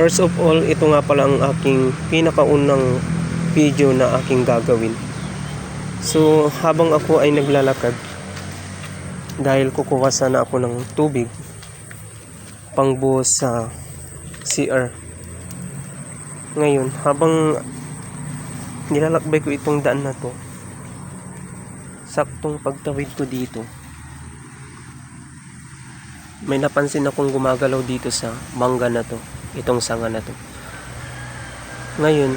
First of all, ito nga pala ang aking pinakaunang video na aking gagawin. So, habang ako ay naglalakad, dahil kukuha sana ako ng tubig, pangbuhos sa CR. Ngayon, habang nilalakbay ko itong daan na to, saktong pagtawid ko dito, may napansin akong gumagalaw dito sa mangga na to, itong sanga na to. Ngayon,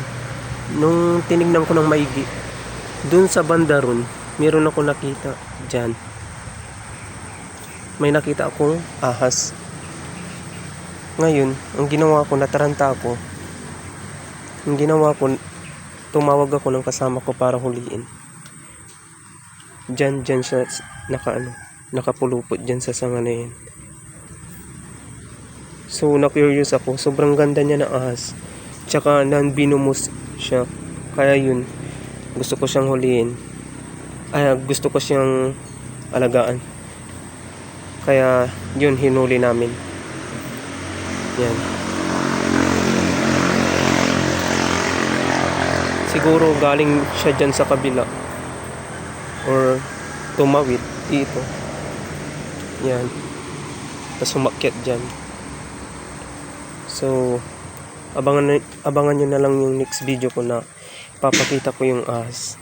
nung tinignan ko ng maigi, dun sa banda ron, meron ako nakita dyan. May nakita akong ahas. Ngayon, ang ginawa ko, nataranta ako. Ang ginawa ko, tumawag ako ng kasama ko para huliin. Diyan, diyan siya, naka, ano, nakapulupot dyan sa sanga na yan. So, na-curious ako. Sobrang ganda niya na ahas. Tsaka, non-venomous siya. Kaya yun, gusto ko siyang huliin. Ay, gusto ko siyang alagaan. Kaya, yun, hinuli namin. Yan. Siguro galing siya dyan sa kabila. Or tumawid dito. Yan. Tapos umakyat dyan. So, abangan, abangan nyo na lang yung next video ko na papakita ko yung ahas.